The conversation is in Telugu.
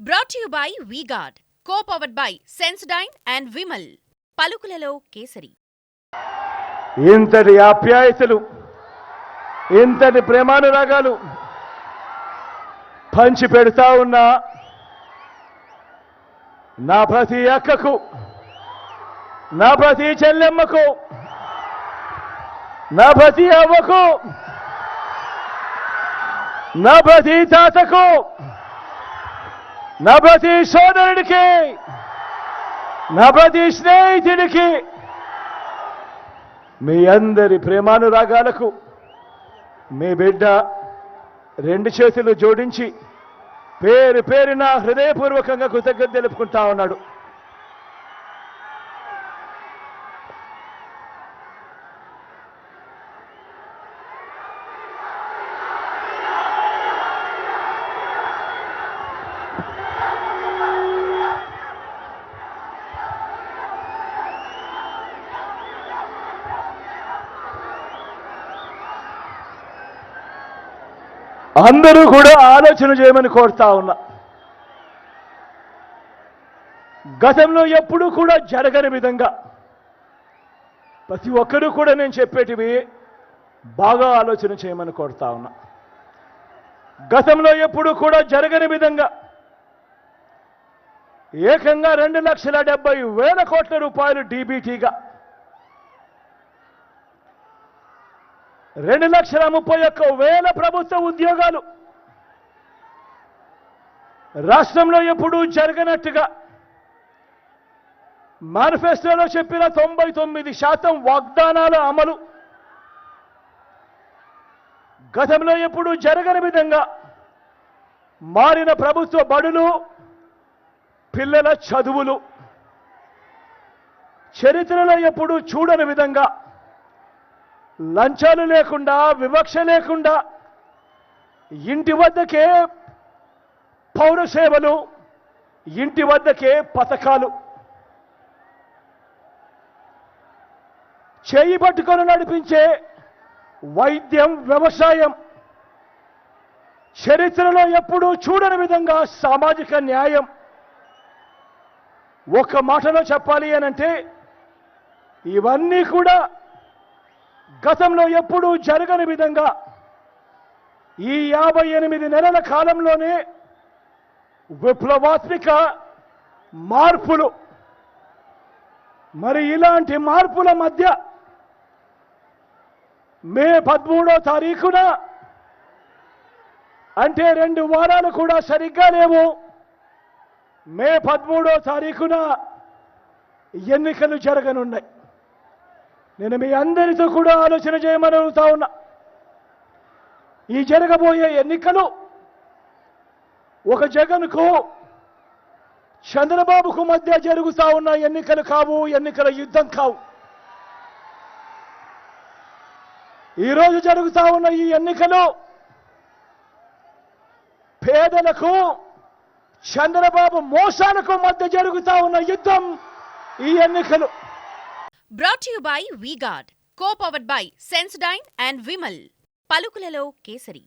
Brought you by V-Guard co powered by Sensodyne and Vimal పలుకులలో కేసరి. ఇంతటి ఆప్యాయతలు ఇంతటి ప్రేమానురాగాలు పంచి పెడతా ఉన్నా నా ప్రతి అక్కకు నా ప్రతి చెల్లెమ్మకు నా ప్రతి అవ్వకు నా ప్రతి తాతకు నా ప్రతి సోదరుడికి నా ప్రతి స్నేహితుడికి మీ అందరి ప్రేమానురాగాలకు మీ బిడ్డ రెండు చేతులు జోడించి పేరు పేరున హృదయపూర్వకంగా కృతజ్ఞత తెలుపుకుంటా ఉన్నాడు. అందరూ కూడా ఆలోచన చేయమని కోరుతా ఉన్నా. గతంలో ఎప్పుడూ కూడా జరగని విధంగా ప్రతి ఒక్కరూ కూడా నేను చెప్పేటివి బాగా ఆలోచన చేయమని కోరుతా ఉన్నా. గతంలో ఎప్పుడూ కూడా జరగని విధంగా ఏకంగా రెండు లక్షల డెబ్బై వేల కోట్ల రూపాయలు డీబీటీగా రెండు లక్షల ముప్పై ఒక్క వేల ప్రభుత్వ ఉద్యోగాలు రాష్ట్రంలో ఎప్పుడూ జరగనట్టుగా మేనిఫెస్టోలో చెప్పిన తొంభై తొమ్మిది శాతం వాగ్దానాల అమలు గతంలో ఎప్పుడూ జరగని విధంగా మారిన ప్రభుత్వ బడులు పిల్లల చదువులు చరిత్రలో ఎప్పుడూ చూడని విధంగా లంచాలు లేకుండా వివక్ష లేకుండా ఇంటి వద్దకే పౌర సేవలు ఇంటి వద్దకే పథకాలు. చేయి పట్టుకొని నడిపించే వైద్యం వ్యవసాయం చరిత్రలో ఎప్పుడూ చూడని విధంగా సామాజిక న్యాయం. ఒక మాటలో చెప్పాలి అనంటే ఇవన్నీ కూడా గతంలో ఎప్పుడూ జరగని విధంగా ఈ యాభై ఎనిమిది నెలల కాలంలోనే విప్లవాత్మిక మార్పులు మరి ఇలాంటి మార్పుల మధ్య మే పదమూడో తారీఖున అంటే రెండు వారాలు కూడా సరిగ్గా లేవు. మే పదమూడో తారీఖున ఎన్నికలు జరగనున్నాయి. నేను మీ అందరితో కూడా ఆలోచన చేయమని అడుగుతా ఉన్నా. ఈ జరగబోయే ఎన్నికలు ఒక జగన్కు చంద్రబాబుకు మధ్య జరుగుతా ఉన్న ఎన్నికలు కావు ఎన్నికల యుద్ధం కావు. ఈరోజు జరుగుతా ఉన్న ఈ ఎన్నికలు పేదలకు చంద్రబాబు మోసాలకు మధ్య జరుగుతా ఉన్న యుద్ధం ఈ ఎన్నికలు. Brought you by V-Guard co powered by Sensodyne and Vimal పలుకులలో kesari.